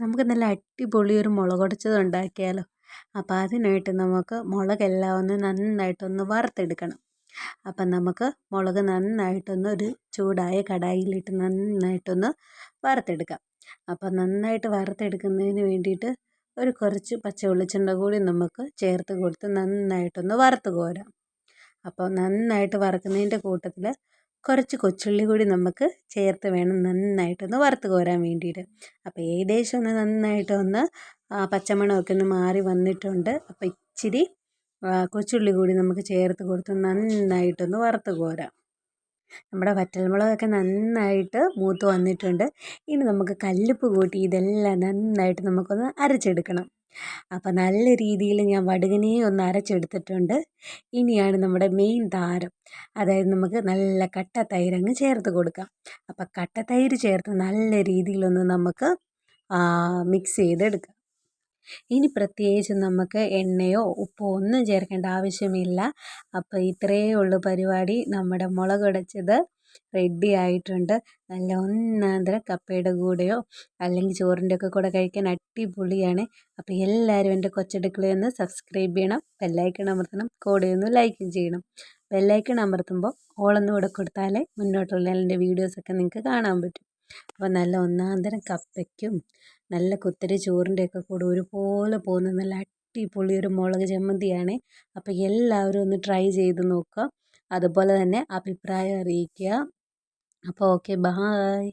നമുക്ക് നല്ല അടിപൊളി ഒരു മുളകുടച്ചത് ഉണ്ടാക്കിയാലോ? അപ്പോൾ അതിനായിട്ട് നമുക്ക് മുളകെല്ലാം ഒന്ന് നന്നായിട്ടൊന്ന് വറുത്തെടുക്കണം. അപ്പം നമുക്ക് മുളക് നന്നായിട്ടൊന്ന് ഒരു ചൂടായ കടായിലിട്ട് നന്നായിട്ടൊന്ന് വറുത്തെടുക്കാം. അപ്പം നന്നായിട്ട് വറുത്തെടുക്കുന്നതിന് വേണ്ടിയിട്ട് ഒരു കുറച്ച് പച്ച വെളിച്ചെണ്ണ കൂടി നമുക്ക് ചേർത്ത് കൊടുത്ത് നന്നായിട്ടൊന്ന് വറുത്ത് കോരാം. അപ്പോൾ നന്നായിട്ട് വറുക്കുന്നതിന്റെ കൂട്ടത്തിൽ കുറച്ച് കൊച്ചുള്ളി കൂടി നമുക്ക് ചേർത്ത് വേണം നന്നായിട്ടൊന്ന് വറുത്ത് കോരാൻ വേണ്ടിയിട്ട്. അപ്പോൾ ഏകദേശം ഒന്ന് നന്നായിട്ടൊന്ന് പച്ചമണമൊക്കെ ഒന്ന് മാറി വന്നിട്ടുണ്ട്. അപ്പോൾ ഇച്ചിരി കൊച്ചുള്ളി കൂടി നമുക്ക് ചേർത്ത് കൊടുത്ത് നന്നായിട്ടൊന്ന് വറുത്ത് കോരാം. നമ്മുടെ വറ്റൽമുളകൊക്കെ നന്നായിട്ട് മൂത്ത് വന്നിട്ടുണ്ട്. ഇനി നമുക്ക് കല്ലുപ്പ് കൂട്ടി ഇതെല്ലാം നന്നായിട്ട് നമുക്കൊന്ന് അരച്ചെടുക്കണം. അപ്പോൾ നല്ല രീതിയിൽ ഞാൻ വടുകനെ ഒന്ന് അരച്ചെടുത്തിട്ടുണ്ട്. ഇനിയാണ് നമ്മുടെ മെയിൻ താരം. അതായത് നമുക്ക് നല്ല കട്ട തൈര് അങ്ങ് ചേർത്ത് കൊടുക്കാം. അപ്പോൾ കട്ട തൈര് ചേർത്ത് നല്ല രീതിയിലൊന്ന് നമുക്ക് മിക്സ് ചെയ്തെടുക്കാം. ഇനി പ്രത്യേകിച്ച് നമുക്ക് എണ്ണയോ ഉപ്പോ ഒന്നും ചേർക്കേണ്ട ആവശ്യമില്ല. അപ്പോൾ ഇത്രയേ ഉള്ളൂ പരിപാടി. നമ്മുടെ മുളകുടച്ചത് റെഡി ആയിട്ടുണ്ട്. നല്ല ഒന്നാന്തരം കപ്പയുടെ കൂടെയോ അല്ലെങ്കിൽ ചോറിന്റെ ഒക്കെ കൂടെ കഴിക്കാൻ അടിപൊളിയാണ്. അപ്പോൾ എല്ലാവരും എന്റെ കൊച്ചടുക്കളയൊന്ന് സബ്സ്ക്രൈബ് ചെയ്യണം ബെല്ലൈക്കൺ അമർത്തണം കൂടെ ഒന്ന് ലൈക്കും ചെയ്യണം. ബെല്ലൈക്കൺ അമർത്തുമ്പോൾ ഓളൊന്നും കൂടെ കൊടുത്താലേ മുന്നോട്ടുള്ള എന്റെ വീഡിയോസൊക്കെ നിങ്ങൾക്ക് കാണാൻ പറ്റും. അപ്പോൾ നല്ല ഒന്നാന്തരം കപ്പയ്ക്കും നല്ല കുത്തരി ചോറിന്റെ ഒക്കെ കൂടെ ഒരുപോലെ പോകുന്ന നല്ല അടിപൊളി ഒരു മുളക് ചമ്മന്തിയാണ്. അപ്പോൾ എല്ലാവരും ഒന്ന് ട്രൈ ചെയ്ത് നോക്കുക. അതുപോലെ തന്നെ അഭിപ്രായം അറിയിക്കുക. അപ്പോൾ ഓക്കെ ബായ്